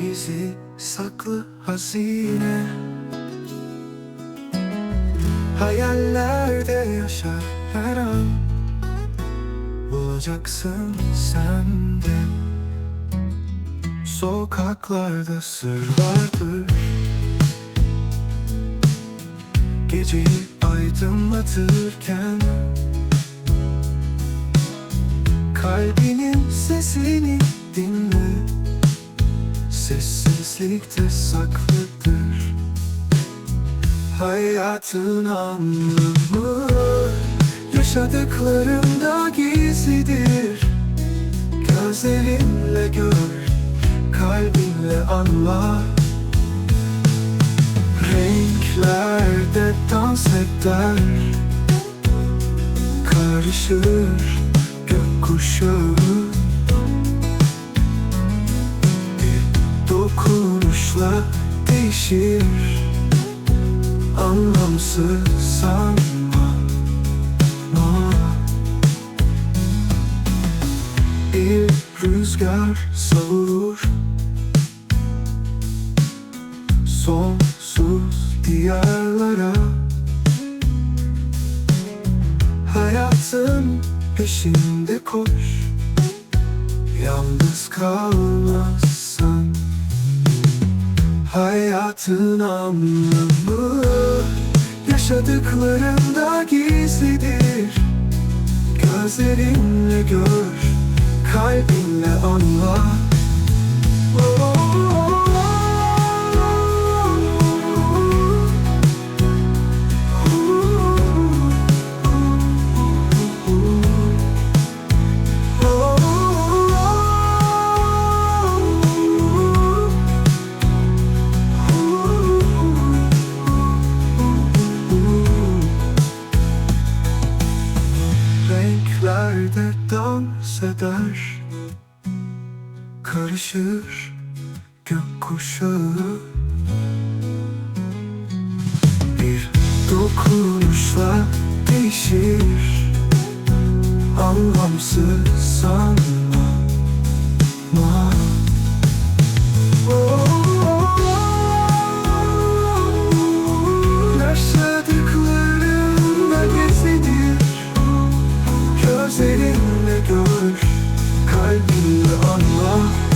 gizli saklı hazine. Hayallerde yaşar her an. Bulacaksın sen de. Sokaklarda sır vardır. Geceyi aydınlatırken Kalbinin sesini Sessizlikte saklıdır. Hayatın anlamı Yaşadıklarında gizlidir. Gözlerinle gör Kalbinle anla. Renklerde dans eder. Karışır gökkuşağı değişir Anlamsız sanma. No. Bir rüzgar savurur. Sonsuz diyarlara. Hayatın peşinde koş. Yalnız kalmazsan Hayatın anlamı Yaşadıklarında gizlidir. Gözlerinle gör Kalbinle anla Renklerde dans eder. Karışır gökkuşağı. Bir dokunuşla değişir. Anlamsız sanma kalbini anla.